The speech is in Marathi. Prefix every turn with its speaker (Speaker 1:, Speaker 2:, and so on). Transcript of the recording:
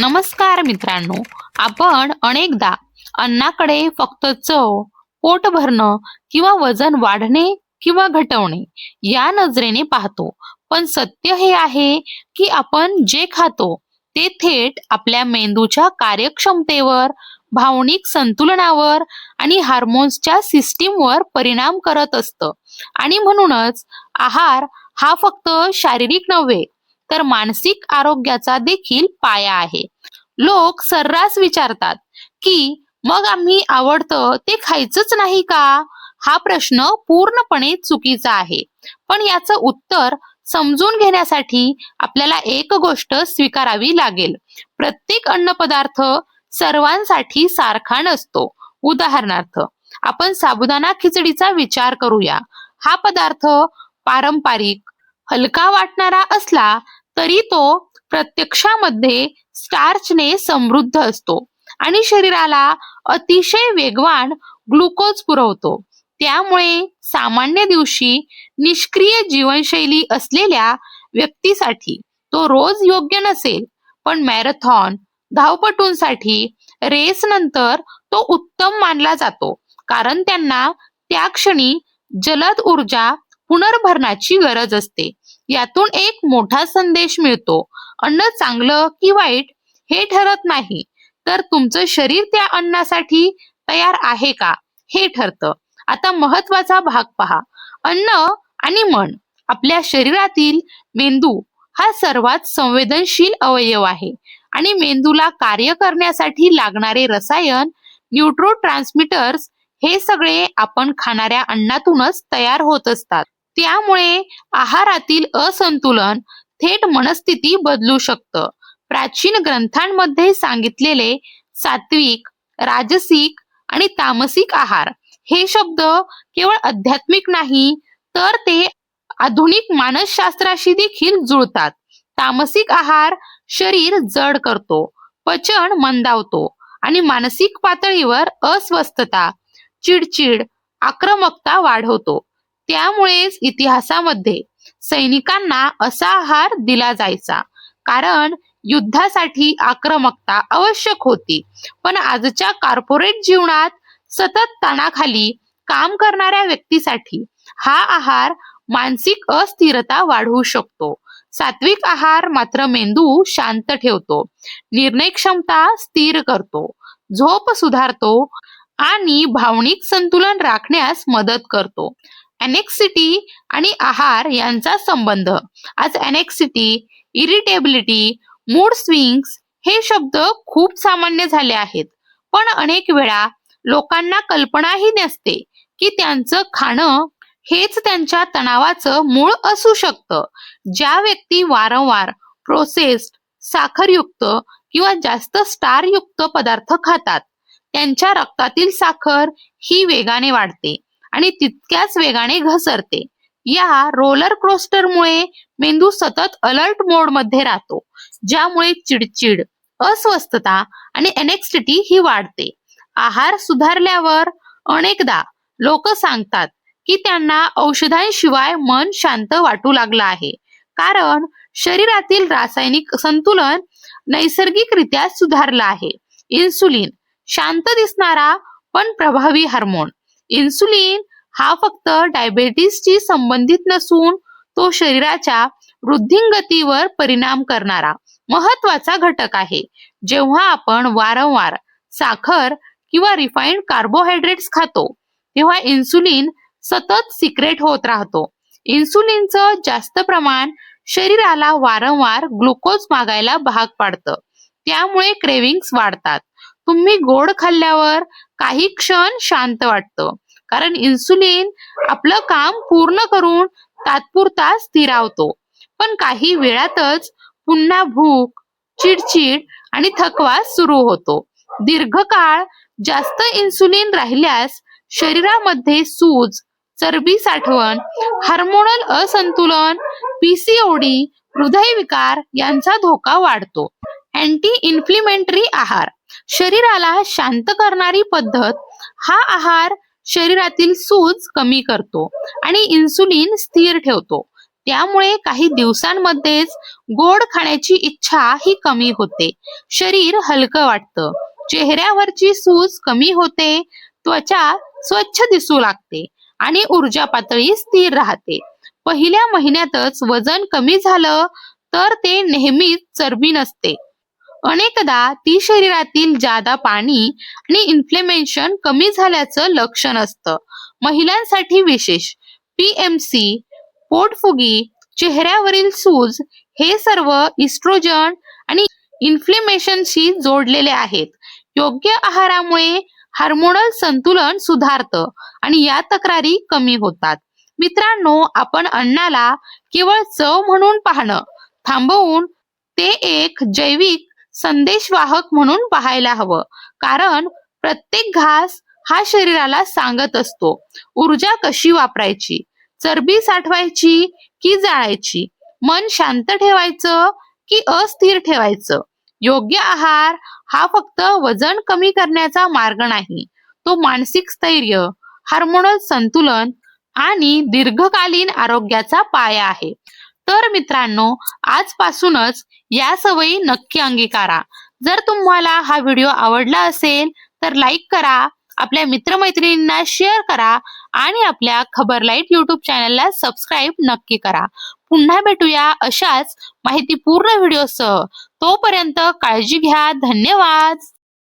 Speaker 1: नमस्कार मित्रांनो. आपण अनेकदा अन्नाकडे फक्त चव पोट भरणं किंवा वजन वाढणे किंवा घटवणे या नजरेने पाहतो. पण सत्य हे आहे की आपण जे खातो ते थेट आपल्या मेंदूच्या कार्यक्षमतेवर भावनिक संतुलनावर आणि हार्मोन्सच्या सिस्टीमवर परिणाम करत असतं. आणि म्हणूनच आहार हा फक्त शारीरिक नव्हे तर मानसिक आरोग्याचा देखील पाया आहे. लोक सर्रास विचारतात की मग आम्ही आवडतं ते खायचंच नाही का? हा प्रश्न पूर्णपणे चुकीचा आहे. पण याचं उत्तर समजून घेण्यासाठी आपल्याला एक गोष्ट स्वीकारावी लागेल. प्रत्येक अन्नपदार्थ सर्वांसाठी सारखा नसतो. उदाहरणार्थ आपण साबुदाणा खिचडीचा विचार करूया. हा पदार्थ पारंपरिक हलका वाटणारा असला तरी तो प्रत्यक्षामध्ये स्टार्चने समृद्ध असतो आणि शरीराला अतिशय वेगवान ग्लुकोज पुरवतो. त्यामुळे सामान्य दिवशी निष्क्रिय जीवनशैली असलेल्या व्यक्तीसाठी तो रोज योग्य नसेल पण मॅरेथॉन धावपटूंसाठी रेस नंतर तो उत्तम मानला जातो कारण त्यांना त्या क्षणी जलद ऊर्जा पुनर्भरणाची गरज असते. यातून एक मोठा संदेश मिळतो. अन्न चांगलं की वाईट हे ठरत नाही. तर तुमचं शरीर त्या अन्नासाठी तयार आहे का? हे ठरतं. आता महत्त्वाचा भाग पहा. अन्न आणि मन आपल्या शरीरातील मेंदू हा सर्वात संवेदनशील अवयव आहे. आणि मेंदूला कार्य करण्यासाठी लागणारे रसायन न्यूट्रो ट्रान्समीटर्स हे सगळे आपण खाणाऱ्या अन्नातूनच तयार होत असतात. त्यामुळे आहारातील असंतुलन थेट मनस्थिती बदलू शकतं. प्राचीन ग्रंथांमध्ये सांगितलेले सात्विक राजसिक आणि तामसिक आहार हे शब्द केवळ आध्यात्मिक नाही तर ते आधुनिक मानसशास्त्राशी देखील जुळतात. तामसिक आहार शरीर जड करतो पचन मंदावतो आणि मानसिक पातळीवर अस्वस्थता चिडचिड आक्रमकता वाढवतो. त्यामुळेच इतिहासामध्ये सैनिकांना असा आहार दिला जायचा. कारण युद्धासाठी आक्रमकता आवश्यक होती. पण आजच्या कॉर्पोरेट जीवनात सतत ताणाखाली काम करणाऱ्या व्यक्तीसाठी हा आहार मानसिक अस्थिरता वाढवू शकतो. सात्विक आहार मात्र मेंदू शांत ठेवतो. निर्णय क्षमता स्थिर करतो. झोप सुधारतो आणि भावनिक संतुलन राखण्यास मदत करतो. अनेक्सिटी आणि आहार यांचा संबंध. आज अनेक्सिटी इरिटेबिलिटी मूड स्विंग्स हे शब्द खूप सामान्य झाले आहेत. पण अनेक वेळा लोकांना कल्पनाही नसते की त्यांचं खाणं हेच त्यांच्या तणावाचं मूळ असू शकतं. ज्या व्यक्ती वारंवार प्रोसेस्ड साखरयुक्त किंवा जास्त स्टारयुक्त पदार्थ खातात त्यांच्या रक्तातील साखर ही वेगाने वाढते. आणि तितक्याच वेगाने घसरते. या रोलर कोस्टरमुळे मेंदू सतत अलर्ट मोडमध्ये राहतो ज्यामुळे चिडचिड अस्वस्थता आणि एनेक्सिटी ही वाढते. आहार सुधारल्यावर अनेकदा लोक सांगतात की त्यांना औषधांशिवाय मन शांत वाटू लागलं आहे. कारण शरीरातील रासायनिक संतुलन नैसर्गिकरित्या सुधारलं आहे. इन्सुलिन शांत दिसणारा पण प्रभावी हार्मोन इन्सुलिन हा फक्त डायबेटीसशी संबंधित नसून तो शरीराच्या वृद्धिंगतीवर परिणाम करणारा महत्त्वाचा घटक आहे. जेव्हा आपण वारंवार साखर किंवा रिफाईंड कार्बोहायड्रेट्स खातो तेव्हा इन्सुलिन सतत सिक्रेट होत राहतो. इन्सुलिनचं जास्त प्रमाण शरीराला वारंवार ग्लुकोज मागायला भाग पाडतं. त्यामुळे क्रेविंग्स वाढतात. तुम्ही गोड खाल्ल्यावर काही क्षण शांत वाटतं. कारण इन्सुलिन आपलं काम पूर्ण करून तात्पुरता स्थिरावतो. पण काही वेळातच पुन्हा भूक चिडचिड आणि थकवा सुरू होतो. दीर्घकाळ जास्त इन्सुलिन राहिल्यास शरीरामध्ये सूज चरबी साठवण हार्मोनल असंतुलन पीसीओडी हृदयविकार यांचा धोका वाढतो. अँटी इन्फ्लिमेंटरी आहार. शरीराला शांत करणारी पद्धत हा आहार शरीरातील सूज कमी करतो आणि इन्सुलिन स्थिर ठेवतो. त्यामुळे काही दिवसांमध्येच गोड खाण्याची इच्छा ही कमी होते. शरीर हलकं वाटतं. चेहऱ्यावरची सूज कमी होते त्वचा स्वच्छ दिसू लागते आणि ऊर्जा पातळी स्थिर राहते. पहिल्या महिन्यातच वजन कमी झालं तर ते नेहमीच चरबी नसते. अनेकदा ती शरीरातील जादा पाणी आणि इन्फ्लेमेशन कमी झाल्याचं लक्षण असतं. महिलांसाठी विशेष. पीएमसी पोटफुगी चेहऱ्यावरील सूज हे सर्व इस्ट्रोजन आणि इन्फ्लेमेशनशी जोडलेले आहेत. योग्य आहारामुळे हार्मोनल संतुलन सुधारतं आणि या तक्रारी कमी होतात. मित्रांनो आपण अन्नाला केवळ चव म्हणून पाहणं थांबवून ते एक जैविक संदेशवाहक म्हणून पाहायला हवं. कारण प्रत्येक घास हा शरीराला सांगत असतो ऊर्जा कशी वापरायची? चरबी साठवायची की जाळायची? मन शांत ठेवायचं की अस्थिर ठेवायचं? योग्य आहार हा फक्त वजन कमी करण्याचा मार्ग नाही. तो मानसिक स्थैर्य हार्मोनल संतुलन आणि दीर्घकालीन आरोग्याचा पाया आहे. तर मित्रांनो आजपासूनच या सवयी नक्की अंगीकारा. जर तुम्हाला हा व्हिडिओ आवडला असेल तर लाईक करा आपल्या मित्रमैत्रिणींना शेअर करा आणि आपल्या खबर लाइट युट्यूब चॅनलला सबस्क्राईब नक्की करा. पुन्हा भेटूया अशाच माहितीपूर्ण व्हिडिओसह. तोपर्यंत काळजी घ्या. धन्यवाद.